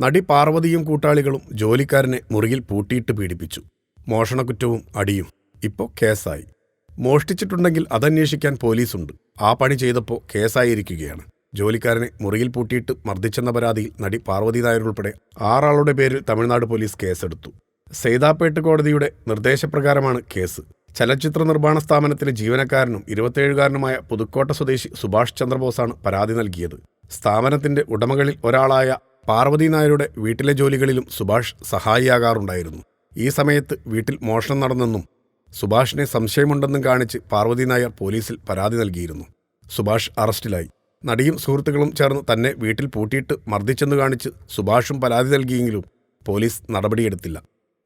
നടി പാർവതിയും കൂട്ടാളികളും ജോലിക്കാരനെ മുറിയിൽ പൂട്ടിയിട്ട് പീഡിപ്പിച്ചു. മോഷണക്കുറ്റവും അടിയും. ഇപ്പോൾ കേസായി. മോഷ്ടിച്ചിട്ടുണ്ടെങ്കിൽ അതന്വേഷിക്കാൻ പോലീസുണ്ട്. ആ പണി ചെയ്തപ്പോൾ കേസായിരിക്കുകയാണ്. ജോലിക്കാരനെ മുറിയിൽ പൂട്ടിയിട്ട് മർദ്ദിച്ചെന്ന പരാതിയിൽ നടി പാർവതി നായർ ഉൾപ്പെടെ ആറാളുടെ പേരിൽ തമിഴ്നാട് പോലീസ് കേസെടുത്തു. സെയ്താപ്പേട്ട് കോടതിയുടെ നിർദ്ദേശപ്രകാരമാണ് കേസ്. ചലച്ചിത്ര നിർമ്മാണ സ്ഥാപനത്തിലെ ജീവനക്കാരനും ഇരുപത്തിയേഴുകാരനുമായ പുതുക്കോട്ട സ്വദേശി സുഭാഷ് ചന്ദ്രബോസാണ് പരാതി നൽകിയത്. സ്ഥാപനത്തിന്റെ ഉടമകളിൽ ഒരാളായ പാർവതി നായരുടെ വീട്ടിലെ ജോലികളിലും സുഭാഷ് സഹായിയാകാറുണ്ടായിരുന്നു. ഈ സമയത്ത് വീട്ടിൽ മോഷണം നടന്നെന്നും സുഭാഷിനെ സംശയമുണ്ടെന്നും കാണിച്ച് പാർവതി നായർ പോലീസിൽ പരാതി നൽകിയിരുന്നു. സുഭാഷ് അറസ്റ്റിലായി. നടിയും സുഹൃത്തുക്കളും ചേർന്ന് തന്നെ വീട്ടിൽ പൂട്ടിയിട്ട് മർദ്ദിച്ചെന്ന് കാണിച്ച് സുഭാഷും പരാതി നൽകിയെങ്കിലും പോലീസ് നടപടിയെടുത്തില്ല.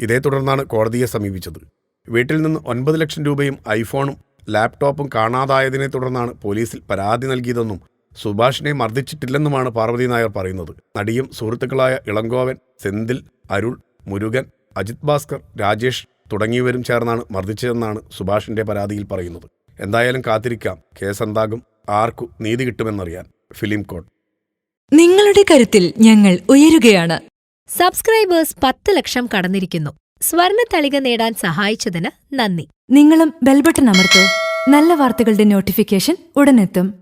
ഇതേ തുടർന്നാണ് കോടതിയെ സമീപിച്ചത്. വീട്ടിൽ നിന്ന് ഒൻപത് ലക്ഷം രൂപയും ഐഫോണും ലാപ്ടോപ്പും കാണാതായതിനെ തുടർന്നാണ് പോലീസിൽ പരാതി നൽകിയതെന്നും സുഭാഷിനെ മർദ്ദിച്ചിട്ടില്ലെന്നുമാണ് പാർവതി നായർ പറയുന്നത്. നടിയും സുഹൃത്തുക്കളായ ഇളങ്കോവൻ സെന്തിൽ അരുൾ മുരുകൻ അജിത് ഭാസ്കർ രാജേഷ് തുടങ്ങിയവരും ചേർന്നാണ് മർദ്ദിച്ചതെന്നാണ് സുഭാഷിന്റെ പരാതിയിൽ പറയുന്നത്. എന്തായാലും കാത്തിരിക്കാം. കേസെന്താകും ആർക്കു നീതി കിട്ടുമെന്നറിയാൻ ഫിലിം കോഡ് നിങ്ങളുടെ കരുത്തിൽ ഞങ്ങൾ ഉയരുകയാണ്. സബ്സ്ക്രൈബേഴ്സ് പത്ത് ലക്ഷം കടന്നിരിക്കുന്നു. സ്വർണ തളിക നേടാൻ സഹായിച്ചതിന് നന്ദി. നിങ്ങളും ബെൽബട്ടൺ അമർത്തോ. നല്ല വാർത്തകളുടെ നോട്ടിഫിക്കേഷൻ ഉടനെത്തും.